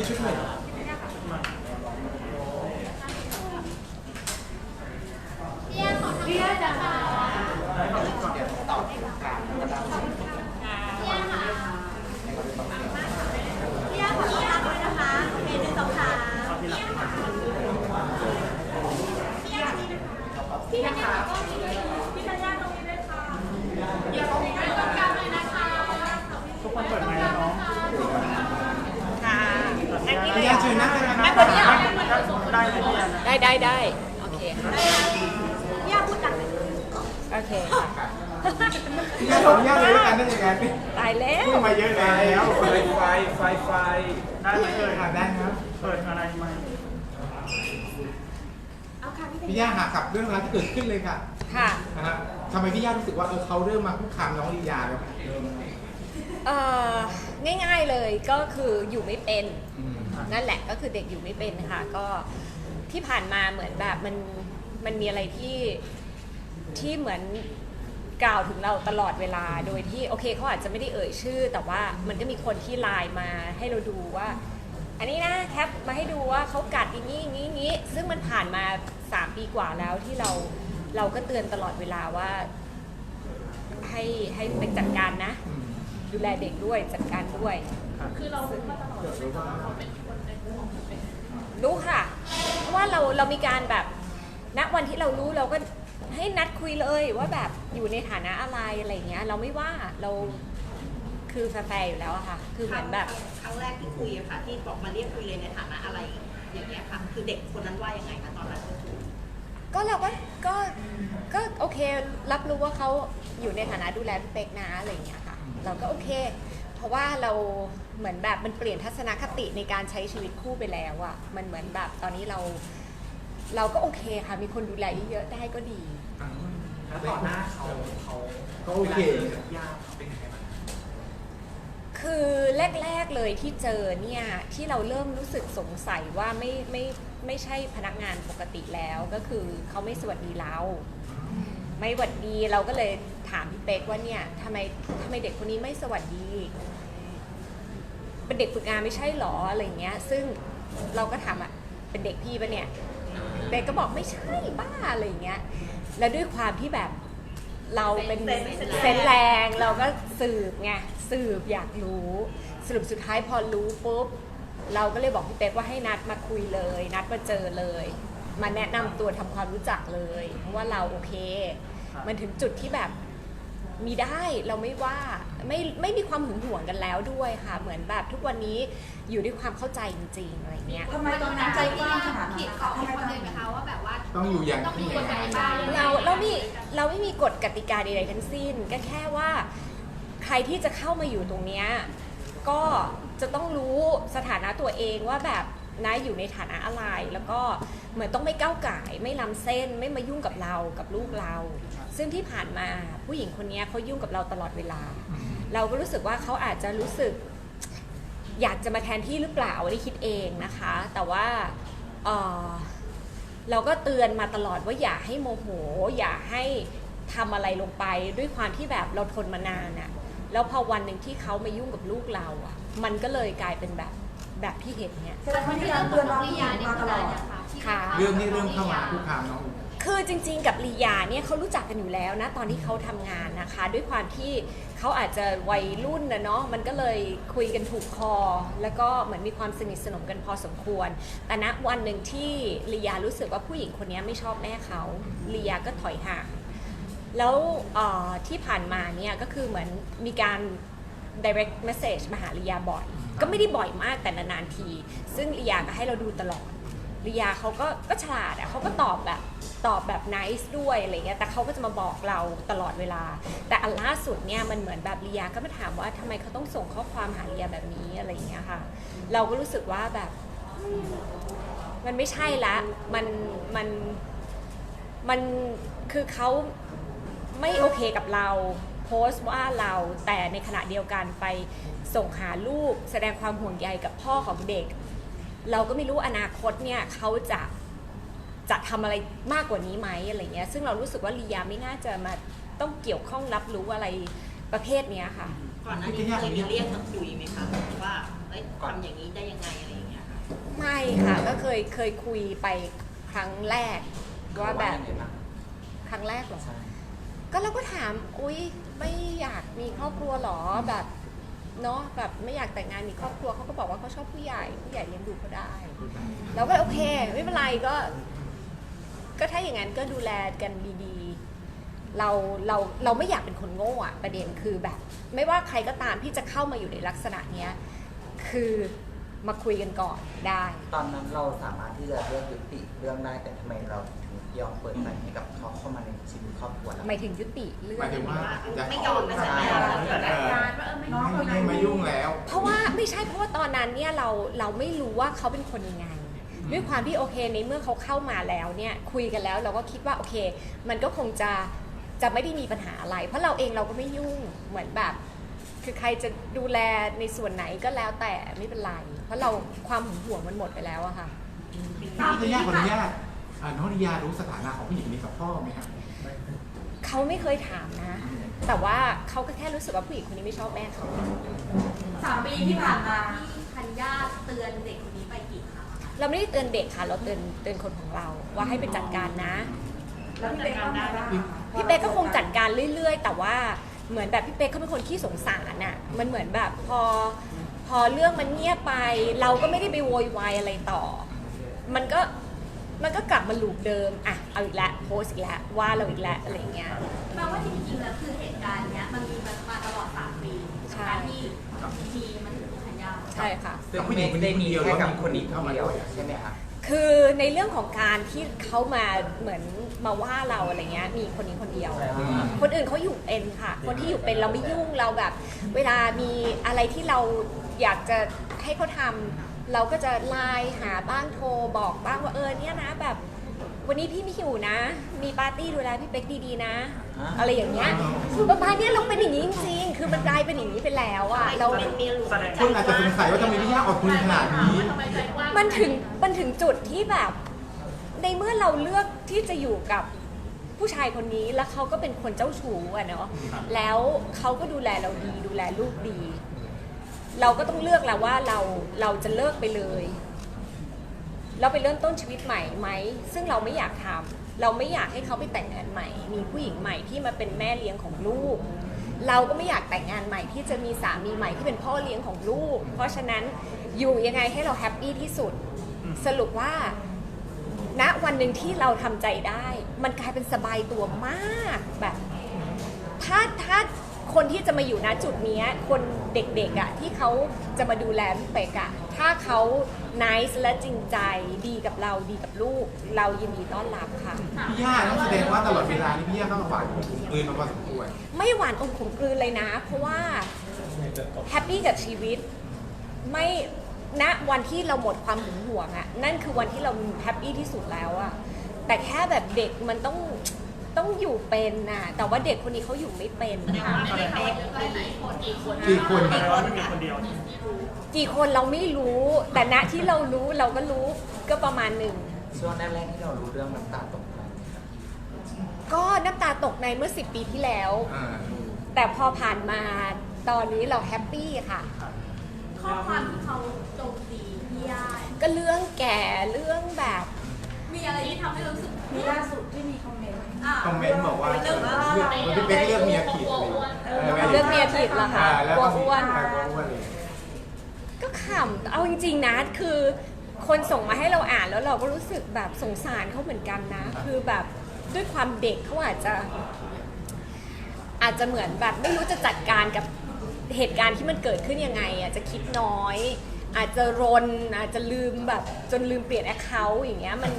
มีชุดใหม่ พี่ย่าจ๋า เดี๋ยวตอบการกระดาษ พี่ย่าค่ะพี่ย่าขอพี่ย่าด้วยนะคะโอเคหนึ่งสองสามพี่ย่าค่ะพี่ย่าพี่ย่าค่ะพี่ธัญญาตรงนี้ด้วยค่ะอย่าตรงนี้ตรงกลางเลยนะคะ ทุกคนเปิดไมค์แล้วเนาะ ค่ะนั่งนี่เล พี่ ย ย่าเชิญนั่งเลยนะ นั่ง ค บนนี้เหรอ ได้เลยพี่แอนนะ ได้ได้ได้โอเค พี่ย่าพูดดังหน่อย โอเค พี่ย่าขออนุญาตเลยแล้วกันได้ยังไง ตายแล้ว พูดมาเยอะแล้ว ไฟ ไฟไฟไฟได้ไหมเอ่ยค่ะได้ครับเปิดอะไรไหมเอาค่ะพี่พี่ย่าหาขับเรื่องราวที่เกิดขึ้นเลยค่ะค่ะนะฮะทำไมพี่ย่ารู้สึกว่าเออเขาเริ่มมาคุกคามน้องลียาแล้วเอ่อง่ายๆเลยก็คืออยู่ไม่เป็น อืมนั่นแหละก็คือเด็กอยู่ไม่เป็นค่ะ ก็ที่ผ่านมาเหมือนแบบมันมันมีอะไรที่ที่เหมือน กล่าวถึงเราตลอดเวลา โดยที่โอเคเขาอาจจะไม่ได้เอ่ยชื่อ แต่ว่ามันก็มีคนที่ไลน์มาให้เราดูว่า อันนี้นะแคปมาให้ดูว่าเขากัดอย่างนี้อย่างนี้อย่างนี้ซึ่งมันผ่านมา 3 ปีกว่าแล้วที่เราเราก็เตือนตลอดเวลาว่า ให้ให้ไปจัดการนะอืมดูแลเด็กด้วยจัดการด้วยรู้ค่ะ เพราะว่าเราเรามีการแบบณวันที่เรารู้เราก็ ให้นัดคุยเลยว่าแบบอยู่ในฐานะอะไรอะไรอย่างเงี้ย เราไม่ว่าเราคือแฟร์ๆอยู่แล้วอะค่ะ คือเหมือนแบบ ครั้งแรกที่คุยอะค่ะ ที่บอกมาเรียกคุยเลยในฐานะอะไร อย่างเงี้ยค่ะ คือเด็กคนนั้นว่ายังไงคะตอนนั้นก็คือก็เราก็ก็ก็โอเครับรู้ว่าเขาอยู่ในฐานะดูแลพี่เป็กนะอะไรอย่างเงี้ยค่ะ เราก็โอเค เพราะว่าเราเหมือนแบบมันเปลี่ยนทัศนคติในการใช้ชีวิตคู่ไปแล้วอะมันเหมือนแบบตอนนี้เรา เราก็โอเคค่ะ มีคนดูแลเยอะๆได้ก็ดี แล้วต่อหน้าเขาเขาก็โอเคยากเป็นยังไงบ้างคือแรกๆเลยที่เจอเนี่ยที่เราเริ่มรู้สึกสงสัยว่าไม่ไม่ไม่ใช่พนักงานปกติแล้วก็คือเขาไม่สวัสดีเรา ไม่หวัดดีเราก็เลยถามพี่เป๊กว่าเนี่ยทำไมทำไมเด็กคนนี้ไม่สวัสดี เป็นเด็กฝึกงานไม่ใช่หรออะไรเงี้ย ซึ่งเราก็ถามอะเป็นเด็กพี่ปะเนี่ย เด็กก็บอกไม่ใช่บ้าอะไรเงี้ย แล้วด้วยความที่แบบเราเป็นเซนส์เซนส์เซนส์แรงเราก็สืบไงสืบอยากรู้ สรุปสุดท้ายพอรู้ปุ๊บเราก็เลยบอกพี่เป๊กว่าให้นัดมาคุยเลย นัดมาเจอเลย มาแนะนำตัวทำความรู้จักเลย เพราะว่าเราโอเค มันถึงจุดที่แบบ มีได้เราไม่ว่าไม่ไม่มีความหึงหวงกันแล้วด้วยค่ะ เหมือนแบบทุกวันนี้อยู่ด้วยความเข้าใจจริงๆอะไรเงี้ย ทำไมตอนนั้นใจกว้างขนาดนั้นคะทำไมตอนนั้นต้องอยู่อย่างต้องมีที่กฎกติกาเราเรามีเราไม่มีกฎกติกาใดๆทั้งสิ้นก็แค่ว่า ใครที่จะเข้ามาอยู่ตรงเนี้ยก็จะต้องรู้สถานะตัวเองว่าแบบ นะอยู่ในฐานะอะไร แล้วก็เหมือนต้องไม่ก้าวไก่าย ไม่ล้ำเส้นไม่มายุ่งกับเรากับลูกเรา ซึ่งที่ผ่านมาผู้หญิงคนเนี้ยเขายุ่งกับเราตลอดเวลา เราก็รู้สึกว่าเขาอาจจะรู้สึก อยากจะมาแทนที่หรือเปล่าอันนี้คิดเองนะคะ แต่ว่าเอ่อเราก็เตือนมาตลอดว่าอย่าให้โมโห อย่าให้ทำอะไรลงไปด้วยความที่แบบเราทนมานานอะแล้วพอวันหนึ่งที่เขามายุ่งกับลูกเราอะมันก็เลยกลายเป็นแบบ แบบที่เห็นเนี่ย แสดงว่าที่เราเตือนน้องผู้หญิงมาตลอด ค่ะ เรื่องที่เริ่มเข้ามาคุกคามน้องคือจริงๆ กับลียาเนี่ยเขารู้จักกันอยู่แล้วนะตอนที่เขาทำงานนะคะ ด้วยความที่เขาอาจจะวัยรุ่นนะเนาะมันก็เลยคุยกันถูกคอ แล้วก็เหมือนมีความสนิทสนมกันพอสมควร แต่ณวันหนึ่งที่ลียารู้สึกว่าผู้หญิงคนนี้ไม่ชอบแม่เขาลียาก็ถอยห่างแล้วเอ่อที่ผ่านมาเนี่ยก็คือเหมือนมีการ direct message มาหาลียาบ่อย ก็ไม่ได้บ่อยมากแต่นานๆที ซึ่งลียาก็ให้เราดูตลอดลียาเขาก็ก็ฉลาดอะเขาก็ตอบแบบตอบแบบ nice ด้วยอะไรเงี้ยแต่เขาก็จะมาบอกเราตลอดเวลา แต่อันล่าสุดเนี่ยมันเหมือนแบบลียาก็มาถามว่าทำไมเขาต้องส่งข้อความหาลียาแบบนี้อะไรเงี้ยค่ะ เราก็รู้สึกว่าแบบมันไม่ใช่ละ มัน มัน มัน คือเขาไม่โอเคกับเรา โพสต์ว่าเราแต่ในขณะเดียวกันไปส่งหาลูกแสดงความห่วงใยกับพ่อของเด็ก เราก็ไม่รู้อนาคตเนี่ยเขาจะจะทำอะไรมากกว่านี้ไหมอะไรเงี้ยซึ่งเรารู้สึกว่าลียาไม่น่าจะมาต้องเกี่ยวข้องรับรู้อะไรประเภทเนี้ยค่ะ ก่อนหน้านี้เคยมีเรียกมาคุยไหมคะว่าเอ้ยทำอย่างนี้ได้ยังไงอะไรอย่างเงี้ยไม่ค่ะก็เคยเคยคุยไปครั้งแรกว่าแบบเขยังไงบ้างครั้งแรกเหรอใช่ก็เราก็ถาม อุ๊ย ไม่อยากมีครอบครัวหรอแบบเนาะแบบไม่อยากแต่งงานมีครอบครัวเขาก็บอกว่าเขาชอบผู้ใหญ่ผู้ใหญ่เลี้ยงดูเขาได้เราก็โอเค ไม่เป็นไรก็ ก็ถ้าอย่างนั้นก็ดูแลกันดีๆ เราเราเราไม่อยากเป็นคนโง่อะประเด็นคือแบบ ไม่ว่าใครก็ตามที่จะเข้ามาอยู่ในลักษณะเนี้ยคือมาคุยกันก่อนได้ ตอนนั้นเราสามารถที่จะเลือกยุติเรื่องได้แต่ทำไมเรา ยอมเปิดใจให้กับเขาเข้ามาในชีวิตครอบครัวเราหมายถึงยุติเรื่อหมายงถึงว่าจะไม่ยอมนะใช่เออการว่าเออไม่น้องไม่ให้มายุ่งแล้ว เพราะว่าไม่ใช่เพราะว่าตอนนั้นเนี่ยเราเราไม่รู้ว่าเขาเป็นคนยังไง ด้วยความที่โอเคในเมื่อเขาเข้ามาแล้วเนี่ยคุยกันแล้วเราก็คิดว่าโอเค มันก็คงจะจะไม่ได้มีปัญหาอะไร เพราะเราเองเราก็ไม่ยุ่งเหมือนแบบ คือใครจะดูแลในส่วนไหนก็แล้วแต่ไม่เป็นไร เพราะเราความหึงหวงมันหมดไปแล้วอะค่ะพี่ธัญญาขออนุญาต อ่าน้องลิยารู้สถานะของผู้หญิงคนนี้กับพ่อไหมครับเขาไม่เคยถามนะ แต่ว่าเขาก็แค่รู้สึกว่าผู้หญิงคนนี้ไม่ชอบแม่เขาสามปีที่ผ่านมาพี่ธัญญาเตือนเด็กคนนี้ไปกี่ครั้งเราไม่ได้เตือนเด็กค่ะ เราเตือนเตือนคนของเรา ว่าให้ไปจัดการนะ แล้วพี่เป๊กก็มาได้พี่เป๊กก็คงจัดการเรื่อย ๆ แต่ว่าเหมือนแบบพี่เป๊กเขาเป็นคนขี้สงสารน่ะ มันเหมือนแบบพอพอเรื่องมันเงียบไป เราก็ไม่ได้ไปโวยวายอะไรต่อ มันก็ มันก็กลับมาลูปเดิมอะเอาอีกแล้วโพสต์อีกแล้วว่าเราอีกแล้วอะไรอย่างเงี้ยแปลว่าจริงๆแล้วคือเหตุการณ์เนี้ยมันมีมาตลอดสามปีใช่การที่มีมันถึงธัญญาใช่ค่ะซึ่งไม่ได้มีแค่กับคนนี้คนเดียวใช่ไหมคะคือในเรื่องของการที่เขามาเหมือนมาว่าเราอะไรเงี้ยมีคนนี้คนเดียว คนอื่นเขาอยู่เป็นค่ะ คนที่อยู่เป็นเราไม่ยุ่งเราแบบ เวลามีอะไรที่เราอยากจะให้เขาทำ เราก็จะไลน์หาบ้างโทรบอกบ้างว่าเออเนี่ยนะแบบ วันนี้พี่ไม่หิวนะ มีปาร์ตี้ดูแลพี่เป๊กดีๆนะอ่าอะไรอย่างเงี้ยประมาณเนี้ยเราเป็นอย่างนี้จริงๆคือมันกลายเป็นอย่างนี้ไปแล้วอะเรา เป็นเมียหลวงแสดงคนอาจจะสงสัยว่าทำไมพี่ย่าออกคุณขนาดนี้ทำไมใจกว้างมันถึงมันถึงจุดที่แบบ ในเมื่อเราเลือกที่จะอยู่กับผู้ชายคนนี้แล้วเขาก็เป็นคนเจ้าชู้อะเนาะแล้วเขาก็ดูแลเราดีดูแลลูกดี เราก็ต้องเลือกแล้วว่าเราเราจะเลิกไปเลย เราไปเริ่มต้นชีวิตใหม่ไหม ซึ่งเราไม่อยากทำเราไม่อยากให้เขาไปแต่งงานใหม่ มีผู้หญิงใหม่ที่มาเป็นแม่เลี้ยงของลูก เราก็ไม่อยากแต่งงานใหม่ที่จะมีสามีใหม่ที่เป็นพ่อเลี้ยงของลูก เพราะฉะนั้นอยู่ยังไงให้เราแฮปปี้ที่สุด สรุปว่าณวันหนึ่งที่เราทำใจได้ มันกลายเป็นสบายตัวมากแบบ ถ้าถ้า คนที่จะมาอยู่ณจุดเนี้ยคนเด็กๆอะ่ะที่เขาจะมาดูแลพี่เป็กอะ่ะถ้าเขา nice และจริงใจดีกับเราดีกับลูก เรายินดีต้อนรับค่ะ พี่ย่าต้องแสดงว่าตลอดเวลานี้พี่ย่าเข้ามาหวานผมปืนมาพอสมควรไม่หวานอมขมกลืนเลยนะ เพราะว่าแฮปปี้กับชีวิตไม่ณวันที่เราหมดความหึงหวงอะนั่นคือวันที่เราแฮปปี้ที่สุดแล้วอะแต่แค่แบบเด็กมันต้อง ต้องอยู่เป็นน่ะแต่ว่าเด็กคนนี้เขาอยู่ไม่เป็นค่ะไม่ได้เขาเยอะไปไหนคนกี่คนกี่คนแสนะดงว่าไม่มีคนเดียว กี่คนเราไม่รู้ แต่ณที่เรารู้เราก็รู้ก็ประมาณหนึ่ง ช่วงแรกๆที่เรารู้เรื่องน้ำตาตกในก็น้ำตาตกในเมื่อ 10 ปีที่แล้ว อ่าแต่พอผ่านมาตอนนี้เราแฮปปี้ค่ะ ข้อความที่เขาโจมตีพี่ย่าก็เรื่องแก่เรื่องแบบ มีอะไรที่ทำให้รู้สึก มีล่าสุดที่มีคอมเมนต์ คอมเมนต์บอกว่าเรื่องพี่เป๊กเลือกเมียผิดเลยเรื่องเมียผิดเหรอคะอ่าแล้วกลัวก็อ้วนกลัวอ้วนเลยก็ขำเอาจริงๆนะคือ คนส่งมาให้เราอ่านแล้วเราก็รู้สึกแบบสงสารเขาเหมือนกันนะ คือแบบด้วยความเด็กเขาอาจจะ อาจจะเหมือนแบบไม่รู้จะจัดการกับเหตุการณ์ที่มันเกิดขึ้นยังไงอาจจะคิดน้อย อาจจะรนอาจจะลืมแบบจนลืมเปลี่ยนแอคเคาท์อย่างเงี้ยมัน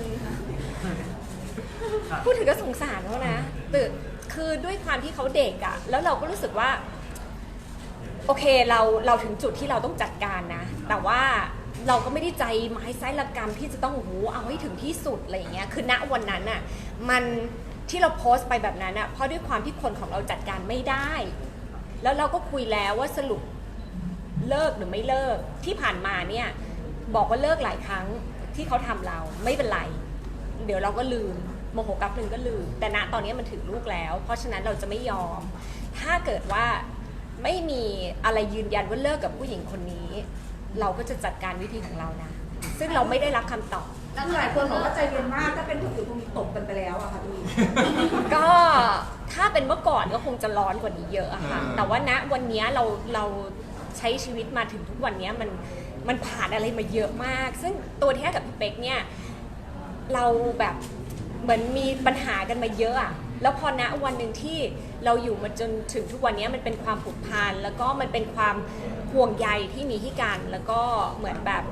พูดถึงก็สงสารเขานะแต่คือด้วยความที่เขาเด็กอะแล้วเราก็รู้สึกว่า โอเคเราเราถึงจุดที่เราต้องจัดการนะ แต่ว่าเราก็ไม่ได้ใจไม้ไซระกรรมที่จะต้องโอ้โหเอาให้ถึงที่สุดอะไรอย่างเงี้ยคือณวันนั้นน่ะมันที่เราโพสต์ไปแบบนั้นน่ะเพราะด้วยความที่คนของเราจัดการไม่ได้ แล้วเราก็คุยแล้วว่าสรุปเลิกหรือไม่เลิกที่ผ่านมาเนี่ยบอกว่าเลิกหลายครั้งที่เขาทำเราไม่เป็นไร เดี๋ยวเราก็ลืม โมโหกับหนึ่งก็ลืม แต่ณตอนนี้มันถึงลูกแล้ว เพราะฉะนั้นเราจะไม่ยอม ถ้าเกิดว่าไม่มีอะไรยืนยันว่าเลิกกับผู้หญิงคนนี้ เราก็จะจัดการวิธีของเรานะ ซึ่งเราไม่ได้รับคำตอบ คือหลายคนบอกว่าใจเย็นมากถ้าเป็นคนอื่นคงตบกันไปแล้วอะค่ะพี่ก็ถ้าเป็นเมื่อก่อนก็คงจะร้อนกว่านี้เยอะอะค่ะอ่าแต่ว่าณวันเนี้ยเราเราใช้ชีวิตมาถึงทุกวันเนี้ยมันมันผ่านอะไรมาเยอะมาก ซึ่งตัวแท้กับพี่เป๊กเนี่ย เราแบบ เหมือนมีปัญหากันมาเยอะอะแล้วพอณวันหนึ่งที่เราอยู่มาจนถึงทุกวันเนี้ยมันเป็นความผูกพันแล้วก็มันเป็นความห่วงใยที่มีให้กัน แล้วก็เหมือนแบบ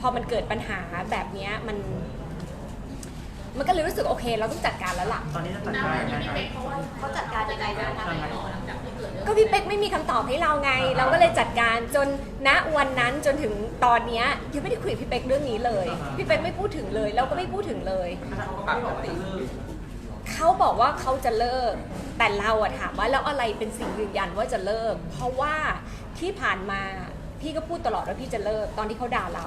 พอมันเกิดปัญหาแบบเนี้ยมัน มันก็เลยรู้สึกโอเค เราต้องจัดการแล้วล่ะ ตอนนี้จะจัดการยังไงครับ เขาจัดการยังไงบ้างคะยังไง ก็พี่เป๊กไม่มีคำตอบให้เราไง เราก็เลยจัดการจนณวันนั้นจนถึงตอนเนี้ยยังไม่ได้คุยกับพี่เป๊กเรื่องนี้เลย พี่เป๊กไม่พูดถึงเลย เราก็ไม่พูดถึงเลยปกติเขาบอกว่าเขาจะเลิก แต่เราอะถามว่าแล้วอะไรเป็นสิ่งยืนยันว่าจะเลิก เพราะว่าที่ผ่านมาพี่ก็พูดตลอดว่าพี่จะเลิกตอนที่เขาด่าเรา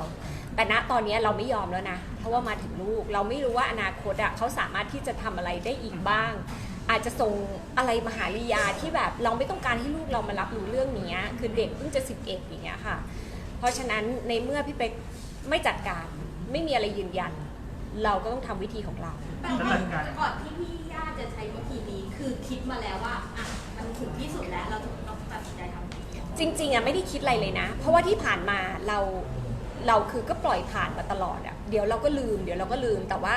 แต่ณตอนนี้เราไม่ยอมแล้วนะ เพราะว่ามาถึงลูก เราไม่รู้ว่าอนาคตอะเขาสามารถที่จะทำอะไรได้อีกบ้าง อาจจะส่งอะไรมาหาลียาที่แบบเราไม่ต้องการให้ลูกเรามารับรู้เรื่องนี้คือเด็กเพิ่งจะสิบเอ็ดอย่างเงี้ยค่ะ เพราะฉะนั้นในเมื่อพี่เป๊กไม่จัดการไม่มีอะไรยืนยัน เราก็ต้องทำวิธีของเราแต่ว่าก่อนที่พี่ย่าจะใช้วิธีนี้คือคิดมาแล้วว่าอะมันถึงที่สุดแล้วเราถึงต้องตัดสินใจทำแบบนี้จริงๆอะไม่ได้คิดอะไรเลยนะ เพราะว่าที่ผ่านมาเราเราคือก็ปล่อยผ่านมาตลอดอะเดี๋ยวเราก็ลืม เดี๋ยวเราก็ลืมแต่ว่า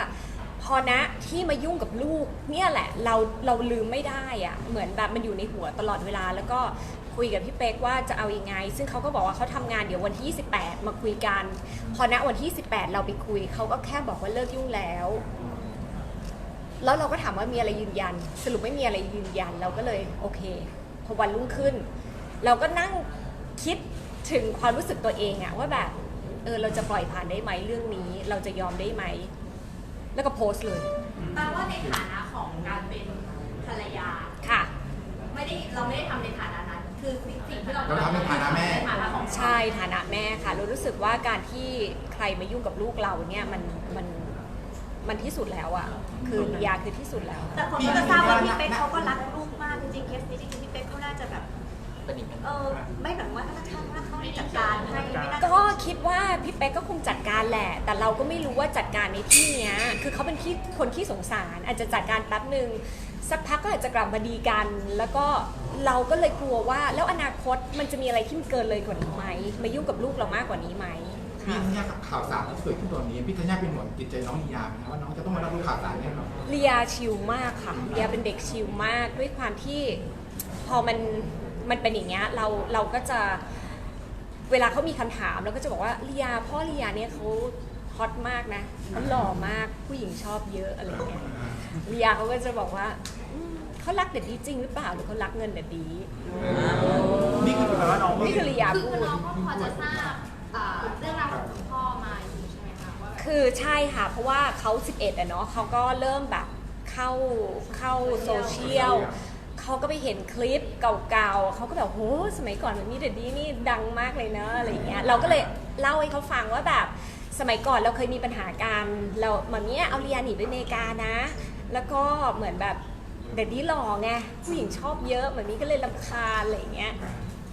พอนะที่มายุ่งกับลูกเนี่ยแหละเราเราลืมไม่ได้อะเหมือนแบบมันอยู่ในหัวตลอดเวลา แล้วก็คุยกับพี่เป๊กว่าจะเอาอยัางไง ซึ่งเขาก็บอกว่าเขาทำงานเดี๋ยววันที่ 28 มาคุยกัน พอณวันที่18เราไปคุยเขาก็แค่บอกว่าเลิกยุ่งแล้ว แล้วเราก็ถามว่ามีอะไรยืนยัน สรุปไม่มีอะไรยืนยันเราก็เลยโอเค พอวันรุ่งขึ้น เราก็นั่งคิดถึงความรู้สึกตัวเองอะว่าแบบเออเราจะปล่อยผ่านได้ไหมเรื่องนี้ เราจะยอมได้ไหม แล้วก็โพสต์เลยแปลว่าในฐานะของการเป็นภรรยา ค่ะ ไม่ได้เราไม่ได้ทำในฐานะนั้น คือสิ่งที่เราเราทำในฐานะแม่ ในฐานะของใช่ฐานะแม่ค่ะเรารู้สึกว่าการที่ใครมายุ่งกับลูกเราเนี่ยมันมันมันที่สุดแล้วอะคือลียาคือที่สุดแล้ว แต่คนก็จะทราบว่าพี่เป๊กเขาก็รักลูกมากจริงๆเคสนี้จริงๆพี่เป๊กเขาน่าจะแบบ เป็นอีกเป็นเออไม่แบบว่าถ้าช่างว่าเขาจัดการให้ไม่น่าก็คิดว่าพี่เป๊กก็คงจัดการแหละ แต่เราก็ไม่รู้ว่าจัดการในที่เนี้ย คือเขาเป็นที่คนที่สงสาร อาจจะจัดการแป๊บหนึ่งสักพักก็อาจจะกลับมาดีกัน แล้วก็เราก็เลยกลัวว่า แล้วอนาคตมันจะมีอะไรที่มันเกินเลยกว่านี้ไหมมายุ่งกับลูกเรามากกว่านี้ไหมพี่ค่ะธัญญากับข่าวสารที่เกิดขึ้นตอนนี้พี่ธัญญาเป็นห่วงจิตใจน้องลียาไหมครับว่าน้องจะต้องมารับรู้ข่าวสารแน่นอนเลียชิลมากค่ะเลียเป็นเด็กชิลมากด้วยความที่พอมัน มันเป็นอย่างเงี้ยเราเราก็จะเวลาเขามีคำถามเราก็จะบอกว่าเลียพ่อเลียเนี่ยเขาฮอตมากนะเขาหล่อมากผู้หญิงชอบเยอะอะไรเงี้ยเลียเขาก็จะบอกว่าอืมเขารักเด็ดดีจริงหรือเปล่าหรือเขารักเงินเด็ดดีนี่คือแปลว่าน้องนี่คือเลียคือพูด น้องก็พอจะทราบอ่าเรื่องราวของคุณพ่อมาอยู่ใช่ไหมคะว่าแบบคือใช่ค่ะ เพราะว่าเขา 11อะเนาะเขาก็เริ่มแบบเข้าเข้าโซเชียล เขาก็ไปเห็นคลิปเก่าๆเขาก็แบบโหสมัยก่อนมันมีเด็ดดี้นี่ดังมากเลยเนอะอะไรอย่างเงี้ยเราก็เลยเล่าให้เขาฟังว่าแบบสมัยก่อนเราเคยมีปัญหากันเรามาเนี้ยเอาเรียนหนีไปอเมริกานะ แล้วก็เหมือนแบบเด็ดดี้หล่อไงผู้หญิงชอบเยอะเหมือนนี้ก็เลยลำคาญอะไรอย่างเงี้ย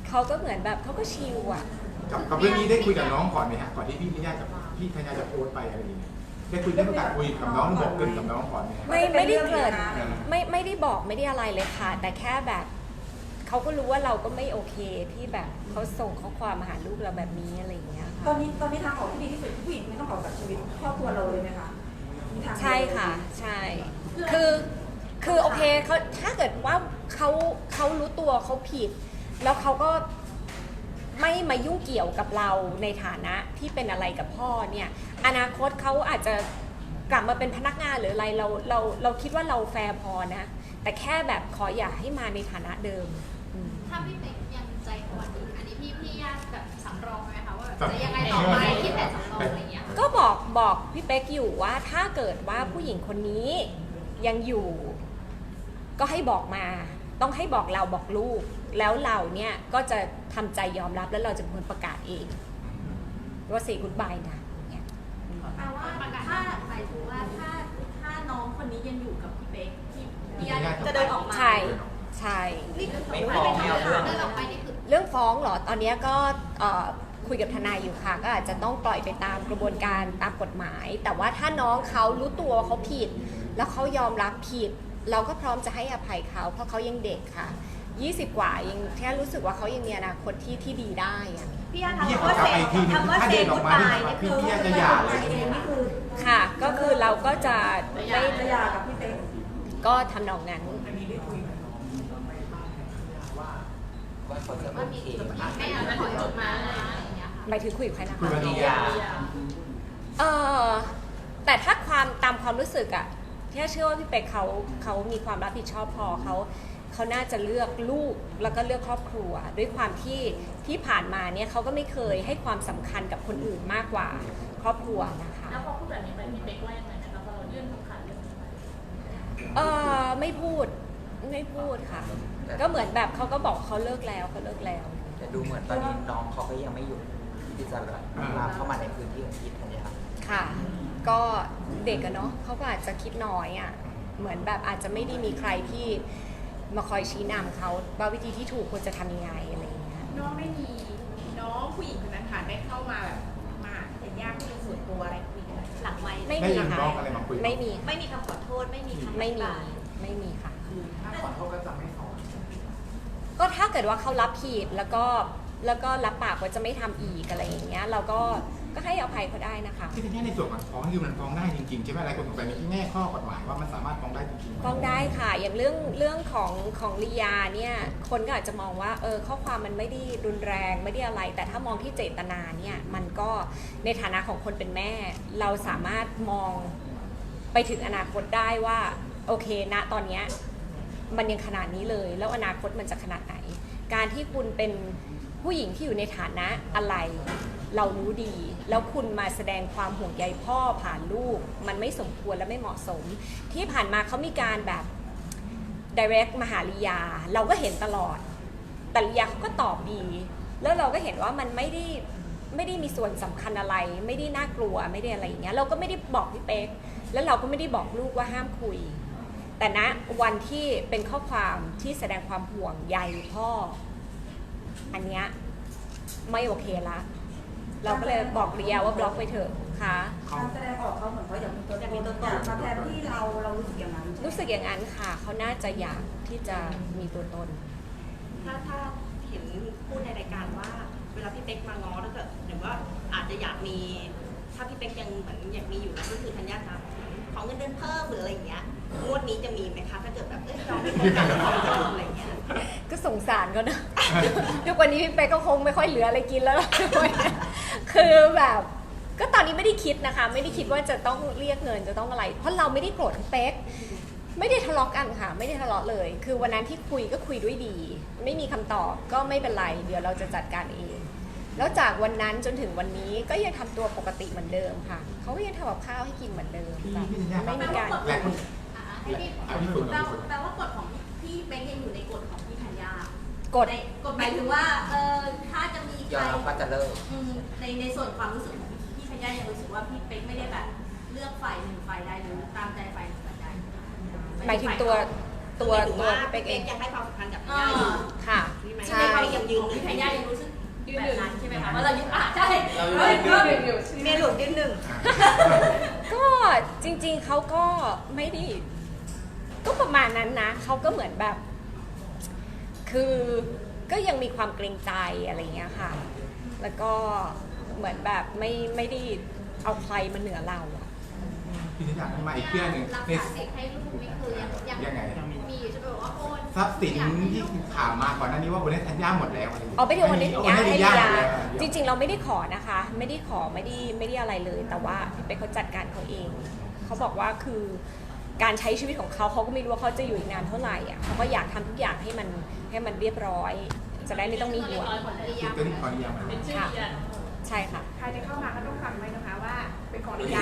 เขาก็เหมือนแบบเขาก็ชิลอะกับกับเรื่องนี้ได้คุยกับน้องก่อนไหมฮะก่อนที่พี่ธัญญาจะพี่ธัญญาจะโพสต์ไปอะไรอย่างเงี้ย ได้คุยได้มีโอกาสคุยกับน้องบอกเกรินกับน้องก่อนไหมฮะไม่ไม่ได้เกริดเออไม่ไม่ได้บอกไม่ได้อะไรเลยค่ะ แต่แค่แบบเขาก็รู้ว่าเราก็ไม่โอเคที่แบบเขาส่งข้อความมาหาลูกเราแบบนี้อะไรอย่างเงี้ยตอค่ะนนี้ตอนนี้ทางออกที่ดีที่สุดผู้หญิงไม่ต้องออกจากชีวิตครอบครัวเราเลยไหมคะมีทางเดียวใช่ค่ะ ใช่ คือคือโอเคเขาถ้าเกิดว่าเขาเขารู้ตัวเขาผิด แล้วเขาก็ ไม่มายุ่งเกี่ยวกับเราในฐานะที่เป็นอะไรกับพ่อเนี่ย อนาคตเขาอาจจะกลับมาเป็นพนักงานหรืออะไรเราเราเราคิดว่าเราแฟร์พอนะ แต่แค่แบบขออย่าให้มาในฐานะเดิมอืม ถ้าพี่เป๊กยังใจอ่อนอยู่อันนี้พี่พี่ย่าแบบสำรองไหมคะว่าแบบจะยังไงต่อไปคิดแต่สำรองอะไรอย่างเงี้ย ก็บอกบอกพี่เป๊กอยู่ว่าถ้าเกิดว่าผู้หญิงคนนี้ยังอยู่ ก็ให้บอกมา ต้องให้บอกเราบอกลูก แล้วเราเนี่ยก็จะทำใจยอมรับแล้วเราจะเป็นคนประกาศเอง ว่าสีกุดบายนะเนี่ยแปลว่าถ้าหมายถึงว่าถ้าถ้าน้องคนนี้ยังอยู่กับพี่เป๊กที่พี่ย่าจะเดินออกมาใช่ใช่นี่คือไม่ฟ้องไม่เอาเรื่องเดินออกไปนี่คือเรื่องฟ้องเหรอตอนเนี้ยก็เอ่อคุยคุยกับทนายอยู่ค่ะ ก็อาจจะต้องปล่อยไปตามกระบวนการตามกฎหมาย แต่ว่าถ้าน้องเขารู้ตัวว่าเขาผิด แล้วเขายอมรับผิด เราก็พร้อมจะให้อภัยเขาเพราะเขายังเด็กค่ะ 20 กว่ายังแค่รู้สึกว่าเขายังมีอนาคตที่ที่ดีได้อะพี่ย่าพี่ทำขอว่ากลับเซไปอีกทีหนึงทำว่าถ้าเซเดินอกูอกมาตายที่นี่พี่คือพี่ย่าจะหย่าเลยเองนี่คือค่ะ ก็คือเราก็จะไม่ภรรยากับพี่เป๊กก็ทำนองนั้นว่าเขาจะโอเคไหมไม่เอาไม่ขอจดมาเลยอะไรอย่างเงี้ยค่ะหมายถึงคุยกับใครนะคุยคะกับลียาเออแต่ถ้าความตามความรู้สึกอะ ที่เชื่อว่าพี่เป็กเขาเขามีความรับผิดชอบพอเขาเขาน่าจะเลือกลูกแล้วก็เลือกครอบครัว ด้วยความที่ที่ผ่านมาเนี่ยเขาก็ไม่เคยให้ความสำคัญกับคนอื่นมากกว่าครอบครัวนะคะแล้วพอพูดแบบนี้ไปพี่เป๊กว่ายังไงนะคะพอเรายื่นคำขาดเรื่องนี้ไปเออไม่พูดไม่พูดค่ะ ก็เหมือนแบบเขาก็บอกเขาเลิกแล้วเขาเลิกแล้ว แต่ดูเหมือนตอนนี้น้องเขาก็ยังไม่หยุดที่จะแบบมาเข้ามาในพื้นที่ของพี่ธัญญาค่ะ ก็เด็กอะเนาะเขาก็อาจจะคิดน้อยอะเหมือนแบบอาจจะไม่ได้มีใครที่มาคอยชี้นำเขาว่าวิธีที่ถูกควรจะทำยังไงอะไรอย่างเงี้ยน้องไม่มีน้องผู้หญิงคนนั้นค่ะได้เข้ามาแบบมาเห็นญาติที่เป็นส่วนตัวอะไรคุยกันหลังไว้ไม่ได้มียินค่ะน้องอะไรมาคุยไม่มีไม่มีคำขอโทษไม่มีคำอไม่ธิมีบายไม่มีค่ะถ้าขอโทษก็จะไม่สอนก็ถ้าเกิดว่าเขารับผิดแล้วก็แล้วก็รับปากว่าจะไม่ทำอีกอะไรอย่างเงี้ย เราก็ ก็ให้อภัยเขาได้นะคะ ที่แน่ในส่วนของฟ้องคือมันฟ้องได้จริงๆใช่ไหมอะไรคนสงสัยในที่แน่ข้อกฎหมายว่ามันสามารถฟ้องได้จริงๆฟ้องได้ค่ะ อย่างเรื่องเรื่องของของลียาเนี่ยคนก็อาจจะมองว่าเออข้อความมันไม่ได้รุนแรงไม่ได้อะไร แต่ถ้ามองที่เจตนาเนี่ยมันก็ในฐานะของคนเป็นแม่ เราสามารถมองไปถึงอนาคตได้ว่าโอเคณตอนเนี้ยมันยังขนาดนี้เลย แล้วอนาคตมันจะขนาดไหน การที่คุณเป็นผู้หญิงที่อยู่ในฐานะอะไร เรารู้ดี แล้วคุณมาแสดงความห่วงใยพ่อผ่านลูก มันไม่สมควรและไม่เหมาะสม ที่ผ่านมาเขามีการแบบ direct มาหาลียา เราก็เห็นตลอด แต่ลียาเขาก็ตอบดี แล้วเราก็เห็นว่ามันไม่ได้ไม่ได้มีส่วนสำคัญอะไร ไม่ได้น่ากลัวไม่ได้อะไรอย่างเงี้ยเราก็ไม่ได้บอกพี่เป๊กแล้วเราก็ไม่ได้บอกลูกว่าห้ามคุย แต่ณวันที่เป็นข้อความที่แสดงความห่วงใยพ่อ อันเนี้ยไม่โอเคละ เราก็เลยบอกลียาว่าบล็อกไปเถอะค่ะ การแสดงออกเขาเหมือนเขาอยากมีตัวตน อยากมาแทนที่เราเรารู้สึกอย่างนั้นใช่ไหมรู้สึกอย่างนั้นค่ะ เขาน่าจะอยากที่จะมีตัวตน ถ้าถ้าเห็นพูดในรายการว่า เวลาพี่เป๊กมาง้อแล้วเกิดหรือว่าอาจจะอยากมี ถ้าพี่เป๊กยังเหมือนอยากมีอยู่แล้วก็คือธัญญาจะขอเงินเดือนเพิ่มหรืออะไรอย่างเงี้ยงวดนี้จะมีไหมคะถ้าเกิดแบบเอ้ยน้องไม่ต้องการขอเพิ่มอะไรอย่างเงี้ยก็สงสารเขานะ ทุกวันนี้พี่เป๊กก็คงไม่ค่อยเหลืออะไรกินแล้วล่ะ คือแบบ ก็ตอนนี้ไม่ได้คิดนะคะ ไม่ได้คิดว่าจะต้องเรียกเงินจะต้องอะไร เพราะเราไม่ได้โกรธพี่เป๊กไม่ได้ทะเลาะกันค่ะ ไม่ได้ทะเลาะเลย คือวันนั้นที่คุยก็คุยด้วยดี ไม่มีคำตอบก็ไม่เป็นไร เดี๋ยวเราจะจัดการเอง แล้วจากวันนั้นจนถึงวันนี้ก็ยังทำตัวปกติเหมือนเดิมค่ะ เขาก็ยังทำกับข้าวให้กินเหมือนเดิมพี่แบบพี่ธัญญาไม่มีการแหละอะให้พี่อะพี่ฝึกแปลพี่ฝึกแปลว่ากฎของพี่เป๊กยังอยู่ในกฎของพี่ธัญญาก ดในกฎหมายถึงว่าเออถ้าจะมียใคอรมรับว่าจะเลิก อืมในในส่วนความรู้สึกของพี่ธัญญายังรู้สึกว่าพี่เป๊กไม่ได้แบบเลือกฝ่ายหนึ่งฝ่ายใดหรือตามใจฝ่ายหนึ่งฝ่ายใดหมายถึงตัวตัวหมายถึงตัวว่าพี่เป๊กเองยังให้ความสำคัญกับเอธัญญาอยู่อค่ะ ใช่ใช่ไหมยังยืนพี่ธัญญายังรู้สึกแบบนั้นใช่ไหมคะว่าเรายังอะใช่เรายังก็ยืนหนึ่งอยู่เมียหลวงยืนหนึ่งก็จริงๆเขาก็ไม่ได้ก็ประมาณนั้นนะเขาก็เหมือนแบบ คือก็ยังมีความเกรงใจอะไรเงี้ยค่ะ แล้วก็เหมือนแบบไม่ไม่ได้เอาใครมาเหนือเราอะพี่ธัญญามาอีกเรื่องหนึ่งรักในษาเด็กให้ลูกนี่คือยังยังยังไงมีอยู่ใช่ไหมว่าโอนทรัพย์สินที่ข่าวมาก่อนหน้านี้ว่าบนนี้ธัญญาหมดแล้วอะไรย่งงี้ยเอาไปเดี๋ยววันนี้โอย้ายให้ให้ลีลียาหมยาดแล้วจริง ๆ เราไม่ได้ขอนะคะ ไม่ได้ขอไม่ได้ไม่ได้อะไรเลย แต่ว่าพี่เป๊กเขาจัดการเขาเอง เขาบอกว่าคือ การใช้ชีวิตของเขาเขาก็ไม่รู้ว่าเขาจะอยู่อีกนานเท่าไหร่อะเขาก็อยากทำทุกอย่างให้มันให้มันเรียบร้อย จะได้ไม่ต้องมีห่วงคือตัวนี้ขออนุญาตมาเป็นชื่อเรียนใช่ค่ะ ใครจะเข้ามาก็ต้องฟังไว้นะคะว่าเป็นของนิยา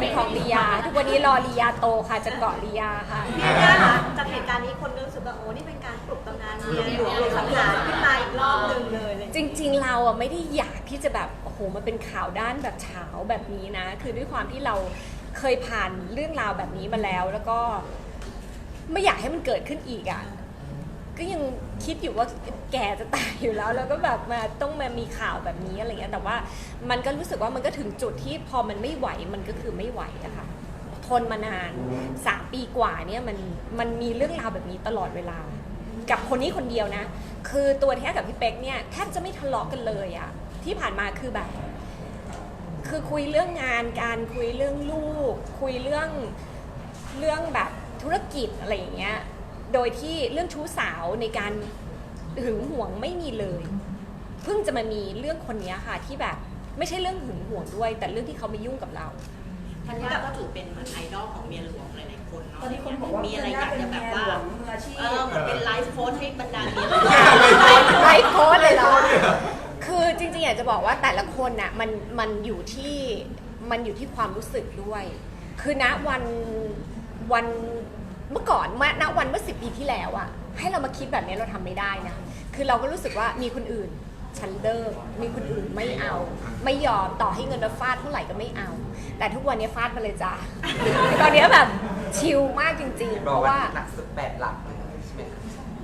เป็นของลียา ทุกวันนี้รอลียาโตค่ะจะเกาะลียาค่ะ พี่ธัญญาคะจากเหตุการณ์นี้คนก็รู้สึกว่าโอ้นี่เป็นการปลุกตำนานเมียหลวงหลวงสังหารขึ้นมาอีกรอบหนึ่งเลยเลยจริงๆ เราอะไม่ได้อยากที่จะแบบโอ้โหมันเป็นข่าวด้านแบบเฉาแบบนี้นะ คือด้วยความที่เรา เคยผ่านเรื่องราวแบบนี้มาแล้ว แล้วก็ไม่อยากให้มันเกิดขึ้นอีกอะก็ยังคิดอยู่ว่าแกจะตายอยู่แล้ว แล้วก็แบบมาต้องมามีข่าวแบบนี้อะไรเงี้ยแต่ว่ามันก็รู้สึกว่ามันก็ถึงจุดที่พอมันไม่ไหวมันก็คือไม่ไหวอะค่ะทนมานานสามปีกว่าเนี่ยมันมันมีเรื่องราวแบบนี้ตลอดเวลา กับคนนี้คนเดียวนะ คือตัวแท้กับพี่เป๊กเนี่ยแทบจะไม่ทะเลาะกันเลยอะที่ผ่านมาคือแบบ คือคุยเรื่องงานการคุยเรื่องลูก คุยเรื่องเรื่องแบบธุรกิจอะไรอย่างเงี้ยโดยที่เรื่องชู้สาวในการหึงหวงไม่มีเลย เพิ่งจะมามีเรื่องคนเนี้ยค่ะที่แบบไม่ใช่เรื่องหึงหวงด้วย แต่เรื่องที่เขามายุ่งกับเราธัญญาก็ถือเป็นเหมือนไอดอลของเมียหลวงหลายๆคนเนาะตอนนี้คนบอกว่ามีอะไรอยากจะแบบว่าเป็นเมียหลวงมืออาชีพเออเหมือนเป็นไลฟ์โค้ชให้บรรดาเมียหลวงไลฟ์โค้ดเลยเหรอ คือจริงๆอยากจะบอกว่าแต่ละคนน่ะมันมันอยู่ที่มันอยู่ที่ความรู้สึกด้วย คือณวันวันเมื่อก่อนมาณวันเมื่อสิปีที่แล้วอะให้เรามาคิดแบบนี้เราทำไม่ได้นะ คือเราก็รู้สึกว่ามีคนอื่นฉันเลิกมีคนอื่นไม่เอา ไม่ยอมต่อให้เงินเราฟาดเท่าไหร่ก็ไม่เอา แต่ทุกวันนี้ฟาดมาเลยจ้า ตอนนี้แบบชิลมากจริงๆ เพราะว่าหนักสุดแปดหลักเลย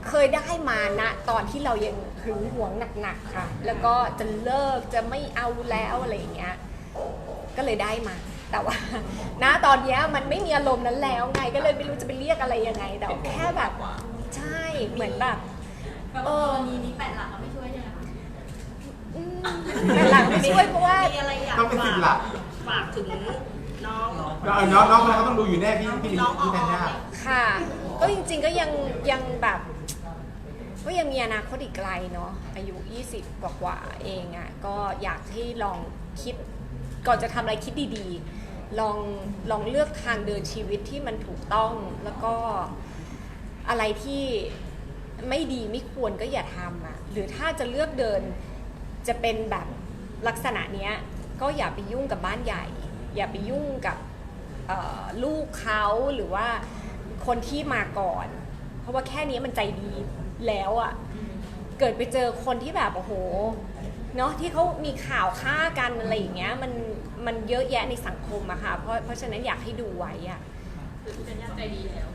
เคยได้มานะตอนที่เรายังหึงหวงหนักๆค่ะ แล้วก็จะเลิกจะไม่เอาแล้วอะไรอย่างเงี้ยก็เลยได้มา แต่ว่าณตอนเนี้ยมันไม่มีอารมณ์นั้นแล้วไงก็เลยไม่รู้จะไปเรียกอะไรยังไง แต่แค่แบบใช่เหมือนแบบ แปลว่ากรณีนี้แปดหลักเราไม่ช่วยใช่ไหมคะอืมแต่หลังไม่ช่วยเพราะว่า มีอะไรอยากต้องเป็นฝาสิบกหลักฝากถึงน้องแล้วน้องน้องคนนั้นเขาต้องดูอยู่แน่พี่พี่น้องอพี่อธัญญาค่ะ ก็จริงๆก็ยังยังแบบ ก็ยังมีอนาคตอีกไกลเนาะอายุ 20 กว่าๆเองอะ่ะก็อยากให้ลองคิดก่อนจะทำอะไรคิดดีๆ ลองลองเลือกทางเดินชีวิตที่มันถูกต้องแล้วก็อะไรที่ไม่ดีไม่ควรก็อย่าทำอะหรือถ้าจะเลือกเดินจะเป็นแบบลักษณะเนี้ยก็อย่าไปยุ่งกับบ้านใหญ่ อย่าไปยุ่งกับลูกเขาหรือว่าคนที่มาก่อน เพราะว่าแค่นี้มันใจดี แล้วอะ่ะเกิดไปเจอคนที่แบบโอ้โหเนาะที่เขามีข่าวฆ่ากันอะไรอย่างเงี้ยมันมันเยอะแยะในสังคมอะค่ะเพราะเพราะฉะนั้นอยากให้ดูไว้อะคือเป็นญาติใจดีแล้ว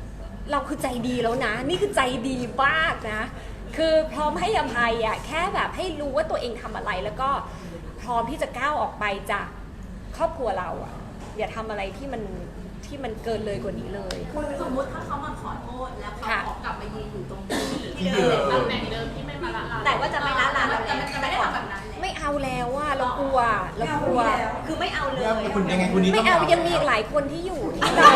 เราคือใจดีแล้วนะ นี่คือใจดีมากนะ คือพร้อมให้อภัยอะแค่แบบให้รู้ว่าตัวเองทำอะไรแล้วก็พร้อมที่จะก้าวออกไปจากครอบครัวเราอะอย่าทำอะไรที่มัน ที่มันเกินเลยกว่านี้เลย สมมุติถ้าเขามาขอโทษแล้วเขาค่ะ ขอกลับมายืนอยู่ตรงที่ที่เดิมตำแหน่งเดิมที่ไม่มาละลานแต่ว่าจะไม่ละลานเราจะแล้วไม่จะไม่ได้ทำแบบนั้นแล้วไม่เอาแล้วว่าเรากลัวเรากลัว คือไม่เอาเลยแล้วคุณยังไงคุณนี้ไม่ต้องเอายังมีอีกหลายคนที่อยู่ที่เรา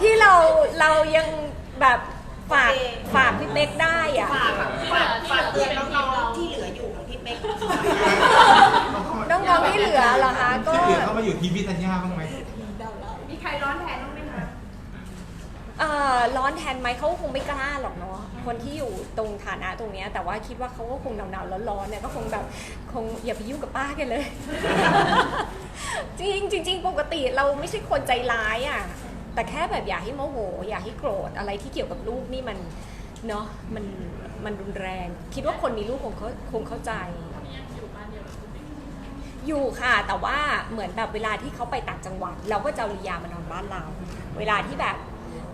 ที่เราเรายังแบบฝากฝากพี่เป๊กได้อะฝากฝากฝากเตือนน้องๆที่เหลืออยู่ของพี่เป๊กน้องๆที่เหลือเหรอคะก็ ที่เหลือเขามาอยู่ทีมพี่ธัญญาบ้างไหมมีใค รร้อนแทนบ้างไหมคะเอ่อร้อนแทนไหมเขาก็คงไม่กล้าหรอกเนาะคนที่อยู่ตรงฐานะตรงเนี้ยแต่ว่าคิดว่าเขาก็คงหนาวๆร้อนๆเนี่ยก็คงแบบคงอย่าไปยุ่งกับป้ากันเลย จริงจริง ๆ ปกติเราไม่ใช่คนใจร้ายอะแต่แค่แบบอย่าให้โมโห อย่าให้โกรธอะไรที่เกี่ยวกับลูกนี่มันเนาะมันมันรุนแรง คิดว่าคนมีลูกคงเขาคงเข้าใจ อยู่ค่ะ แต่ว่าเหมือนแบบเวลาที่เขาไปต่างจังหวัด เราก็จะเอาลียามานอนบ้านเรา เวลาที่แบบ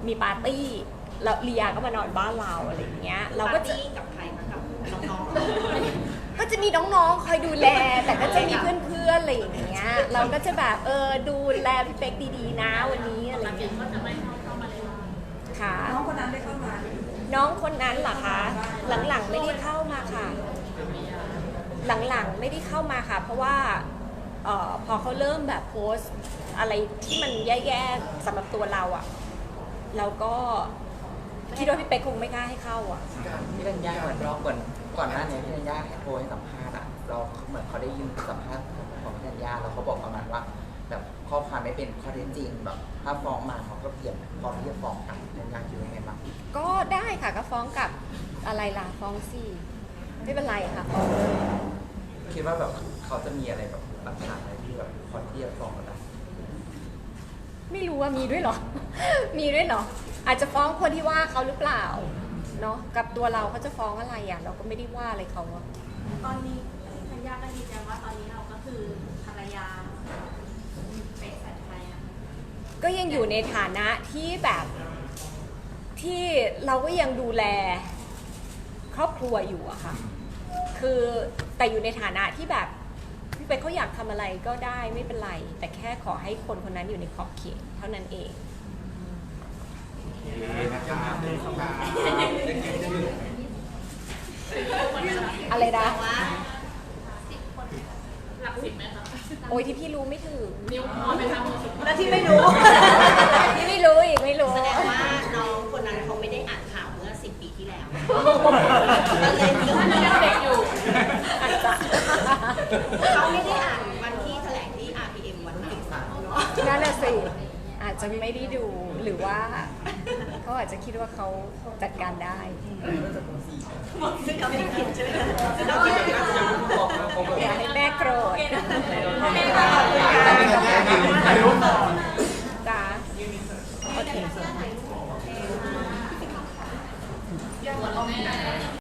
มีปาร์ตี้แล้วลียาก็มานอนบ้านเราอะไรอย่างเงี้ย เราก็จะปาร์ตี้กับใครคะกับน้องก็จะมีน้องๆ คอยดูแล แต่ก็จะมีเพื่อนๆอะไรอย่างเงี้ย เราก็จะแบบเออดูแลพี่เป๊กดีๆนะวันนี้อะไรปกอย่างติเงี้ยก็จะไม่เข้าเข้ามาในร้านค่ะ น้องคนนั้นได้เข้ามาน้องคนนั้นเหรอคะ หลังๆไม่ได้เข้ามาค่ะ หลังๆไม่ได้เข้ามาค่ะ เพราะว่าเออพอเขาเริ่มแบบโพสต์อะไรที่มันแย่ๆสำหรับตัวเราอะเราก็คิดว่าพี่เป๊กคงไม่กล้าให้เข้าอะพี่ธัญญาเหมือนเราเหมือนก่อนหน้านี้พี่ธัญญาโทรให้สัมภาษณ์อะเราเหมือนเขาได้ยินสัมภาษณ์ของพี่ธัญญาแล้วเขาบอกประมาณว่าแบบข้อความไม่เป็นข้อเท็จจริงแบบถ้าฟ้องมาเขาก็เตรียมพร้อมที่จะฟ้องกลับพี่ธัญญาคิดว่าไงบ้างก็ได้ค่ะก็ฟ้องกับอะไรล่ะฟ้องสิ ไม่เป็นไรค่ะฟ้องเลยคิดว่าแบบเขาจะมีอะไรแบบหลักฐานอะไรที่แบบพอที่จะฟ้องเราได้ไม่รู้ว่ามีด้วยเหรอ มีด้วยเหรอ อาจจะฟ้องคนที่ว่าเขาหรือเปล่า เนาะกับตัวเราเขาจะฟ้องอะไรอะ เราก็ไม่ได้ว่าอะไรเขาอะตอนนี้ธัญญาก็ยืนยันว่าตอนนี้เราก็คือภรรยาเป็นสัตว์ไทยอะก็ยังอยู่ในฐานะที่แบบที่เราก็ยังดูแล ครอบครัวอยู่อะค่ะ คือแต่อยู่ในฐานะที่แบบพี่เป๊กเขาอยากทำอะไรก็ได้ไม่เป็นไร แต่แค่ขอให้คนคนนั้นอยู่ในขอบเขตเท่านั้นเองโอเคนะครับขอบคุณครับอะไรนะแต่ว่าหลักสิบไหมคะโอ้ยที่พี่รู้ไม่ถึงนิ้วพอไหมคะมือสุดแล้วที่ไม่รู้ ที่ไม่รู้อีกไม่รู้ แสดงว่าน้องคนนั้นเขาไม่ได้อ่านข่าวเมื่อสิบปีที่แล้วก็เลยนึกท่านยังว่าเด็กอยู่อาจจะ เขาไม่ได้อ่านวันที่แถลงที่ RPM วันที่สามเนาะนั่นแหละสิอาจจะไม่ได้ดูหรือว่าเขาอาจจะคิดว่าเขาจัดการได้ ซึ่งเขาไม่ได้คิดใช่ไหมซึ่งเาคิดแบบนั้นอย่าให้แม่โกรธจ้าโอเค